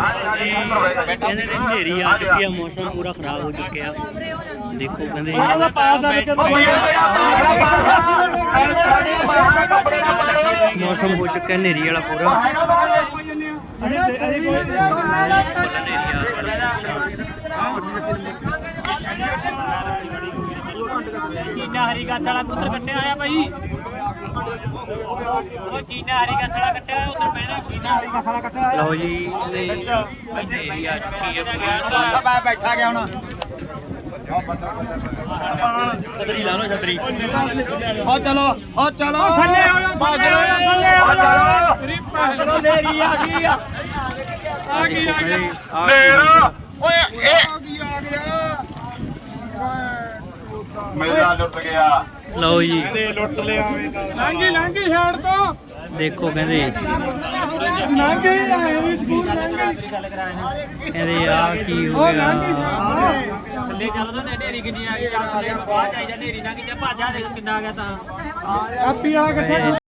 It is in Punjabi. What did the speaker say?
ਕਹਿੰਦੇ ਨੇ ਹਨੇਰੀ ਆ ਚੁੱਕੀ ਆ ਮੌਸਮ ਪੂਰਾ ਖਰਾਬ ਹੋ ਚੁੱਕਿਆ। ਦੇਖੋ ਕਹਿੰਦੇ ਮੌਸਮ ਹੋ ਚੁੱਕਾ ਹਨੇਰੀ ਵਾਲਾ ਪੂਰਾ। ਚੀਨਾ ਹਰੀ ਗੱਥ ਵਾਲਾ ਕਬੂਤਰ ਕੱਟਿਆ ਆਇਆ ਭਾਈ? ਉਹ ਚੀਨਾ ਹਰੀ ਗੱਥ ਵਾਲਾ ਕੱਟਿਆ ਉਧਰ ਪੈਣਾ ਚੀਨਾ। ਹਰੀ ਗੱਥ ਵਾਲਾ ਕੱਟਿਆ ਲਓ ਜੀ ਇਹਦੇ ਹਨੇਰੀ ਆ ਚੁੱਕੀ ਆ ਪੂਰਾ। ਮੈਂ ਬੈਠਾ ਗਿਆ ਹੁਣ। ਛਤਰੀ ਲਾ ਲਓ ਛਤਰੀ। ਹੋ ਚਲੋ ਹੋ ਚਲੋ। ਥੱਲੇ ਹੋ ਜਾ ਥੱਲੇ ਹੋ ਜਾ ਥੱਲੇ ਹੋ ਜਾ ਨੂੰ ਨੇਰੀ ਆ ਗਈ ਆ ਆ ਗਈ ਆ। ਗਈ ਓਏ ਇਹ ਆ ਗਿਆ ਮੇਰਾ ਲੁੱਟ ਗਿਆ। ਲਓ ਜੀ। ਲਾਂਗੀ ਲਾਂਗੀ ਛਾੜ ਤੋਂ। ਦੇਖੋ ਕਹਿੰਦੇ। ਲਾਂਗੀ ਆਏ ਵੀ ਸਕੂਲ ਲਾਂਗੀ ਕਹਿੰਦੇ ਆ ਕੀ ਹੋ ਗਿਆ। ਥੱਲੇ ਚੱਲ ਤਾਂ ਨੇਰੀ ਕਿੰਨੀ ਆ ਗਈ ਚੱਲ ਬਾਹਰ ਜਾਈ ਜਾ ਨੇਰੀ ਨਾ ਕਿ ਭੱਜਾ ਦੇਖ ਕਿੰਨਾ ਆ ਗਿਆ ਤਾਂ। ਆਪੀ ਆ ਕਿੱਥੇ